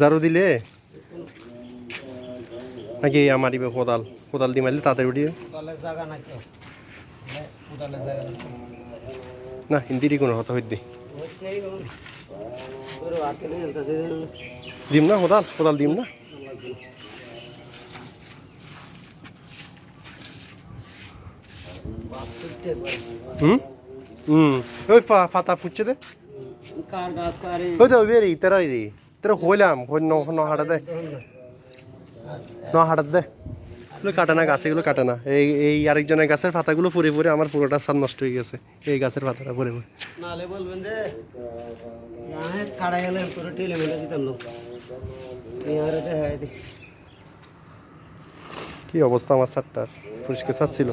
ঝাড়ু দিলে? নাকি আমার ইবে কোদাল? কোদাল দিয়ে মারলে তাড়াতাড়ি উঠিয়ে না হিন্দিরই কোনো কথা হইতে। দিম না কোদাল? কোদাল দিম না? হুম? হুম। ওই ফা ফাতা ফুটছে দে। কার গাছ কার ওই তো ওই রে তেরা রে। তেরা হইলাম হই ন ন হাটা দে ন হাটা দে এগুলো কাটে না গাছ এগুলো কাটে না এই এই আরেকজনের গাছের পাতাগুলো পরে পরে আমার পুরোটা সার নষ্ট হয়ে গেছে এই গাছের পাতাটা পরে পরে নালে বলবেন যে না হে গেলে পুরো মেলে দিতাম কি অবস্থা আমার সারটার পরিষ্কার সার ছিল